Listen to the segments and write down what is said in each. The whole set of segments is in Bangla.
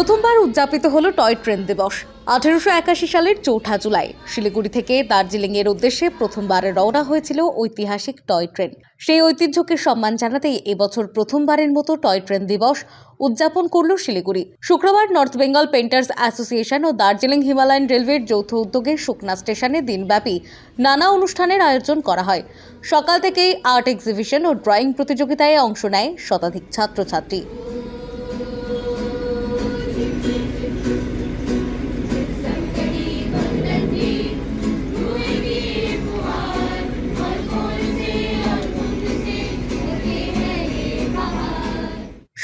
প্রথমবার উদযাপিত হলো টয় ট্রেন দিবস, আঠেরোশো একাশি সালের চৌঠা জুলাই। শিলিগুড়ি থেকে দার্জিলিং এর উদ্দেশ্যে প্রথমবার রওনা হয়েছিল ঐতিহাসিক টয় ট্রেন। সেই ঐতিহ্যকে সম্মান জানাতেই এবছর প্রথমবারের মতো টয় ট্রেন দিবস উদযাপন করল শিলিগুড়ি। শুক্রবার নর্থ বেঙ্গল পেন্টার্স অ্যাসোসিয়েশন ও দার্জিলিং হিমালয়ান রেলওয়ের যৌথ উদ্যোগে সুকনা স্টেশনে দিনব্যাপী নানা অনুষ্ঠানের আয়োজন করা হয়। সকাল থেকেই আর্ট এক্সিবিশন ও ড্রয়িং প্রতিযোগিতায় অংশ নেয় শতাধিক ছাত্রছাত্রী।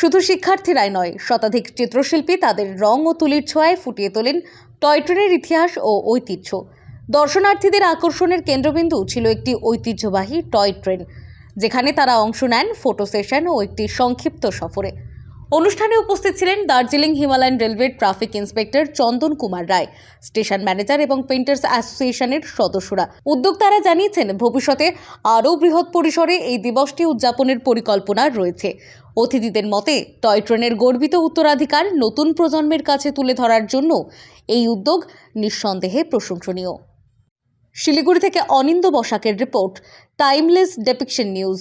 শুধু শিক্ষার্থীরাই নয়, শতাধিক চিত্রশিল্পী তাদের রং ও তুলির ছোঁয়ায় ফুটিয়ে তোলেন টয় ট্রেনের ইতিহাস ও ঐতিহ্য। দর্শনার্থীদের আকর্ষণের কেন্দ্রবিন্দু ছিল একটি ঐতিহ্যবাহী টয় ট্রেন, যেখানে তারা অংশ নেন ফটো সেশন ও একটি সংক্ষিপ্ত সফরে। অনুষ্ঠানে উপস্থিত ছিলেন দার্জিলিং হিমালয়ান রেলওয়ের traffic inspector Chandan Kumar Roy, station manager এবং পেন্টার্স অ্যাসোসিয়েশনের সদস্যরা। উদ্যোক্তারা জানিয়েছেন, ভবিষ্যতে আরও বৃহৎ পরিসরে এই দিবসটি উদযাপনের পরিকল্পনা রয়েছে। অতিথিদের মতে, টয় ট্রেনের গর্বিত উত্তরাধিকার নতুন প্রজন্মের কাছে তুলে ধরার জন্য এই উদ্যোগ নিঃসন্দেহে প্রশংসনীয়। শিলিগুড়ি থেকে অনিন্দ বসাকের রিপোর্ট, টাইমলেস ডেপিকশন নিউজ।